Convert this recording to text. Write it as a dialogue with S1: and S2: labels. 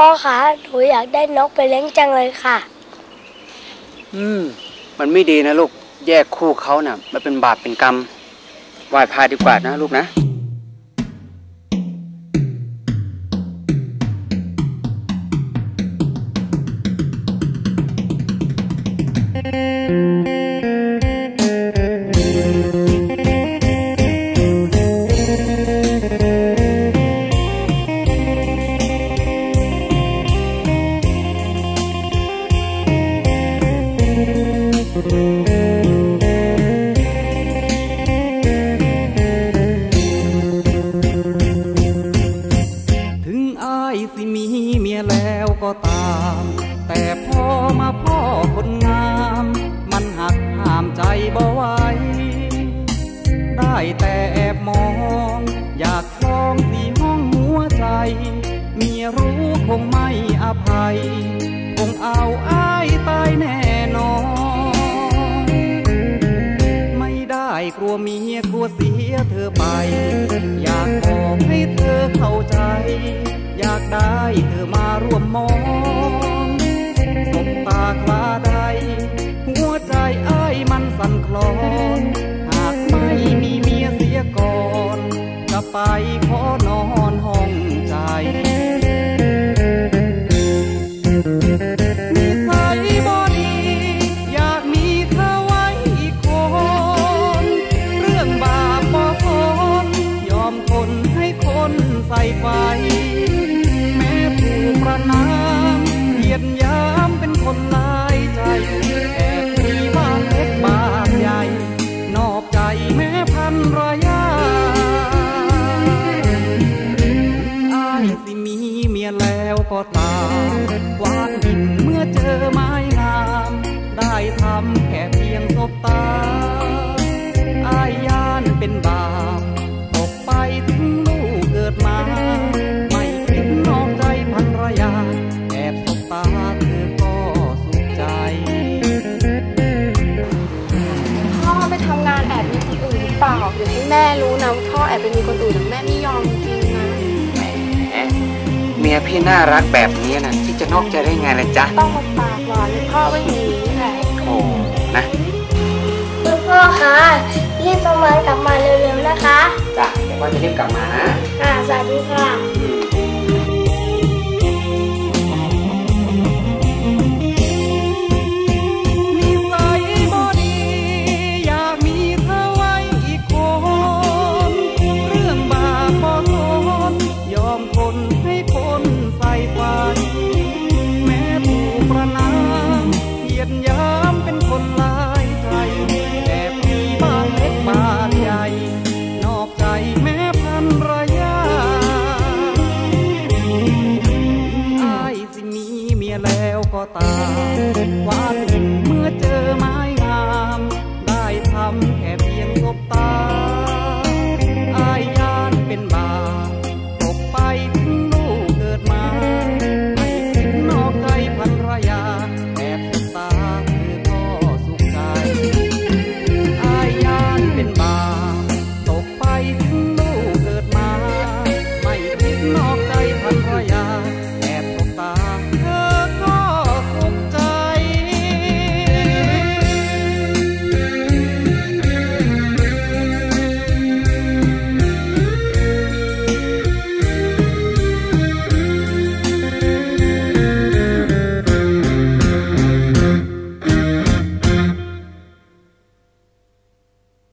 S1: พ่อคะหนูอยากได้นกไปเลี้ยงจังเลยค่ะ
S2: อืม มันไม่ดีนะลูก แยกคู่เขาน่ะ มันเป็นบาปเป็นกรรมไหว้พระดีกว่านะลูกนะ
S3: ถึงอายสิมีเมียแล้วก็ตาม แต่พอมาพ่อคนงาม มันหักห้ามใจบ่ไหวได้แต่ เมียกลัวเสียเธอไป อยากบอกให้เธอเข้าใจ อยากได้เธอมาร่วมมองสบตาคลาใดหัวใจอ้ายมันสั่นคลอน หากไม่มีเมียเสียก่อน จะไปขอนอนห้อง ตาหวานหินเมื่อเจอไม้งาม ได้ทำแค่เพียงสบตา อายยานเป็นบาปตกไปถึงลูกเกิดมา ไม่คิดนอกใจพันรยา แอบสบตาเธอก็สุขใจ
S4: พ่อไปทำงานแอบมีคนอื่นหรือเปล่าเดี๋ยวให้แม่รู้นะว่าพ่อแอบไปมีคนอื่นแล้วแม่ไม่ยอมจริง
S2: มียพี่น่ารักแบบนี้นะที่จะนอกใจได้ไงล่ะจ๊ะ
S4: ต้องมาปากหวานให้พ่อก็อย่างนี้แหละ
S2: โอ้นะ
S1: คุณพ่อคะรีบประเมินกลับมาเร็วๆนะคะ
S2: จ้ะเดี๋ยวพ่อจะรีบกลับมานะ
S1: ค่ะสวัสดีค่ะ
S2: อืม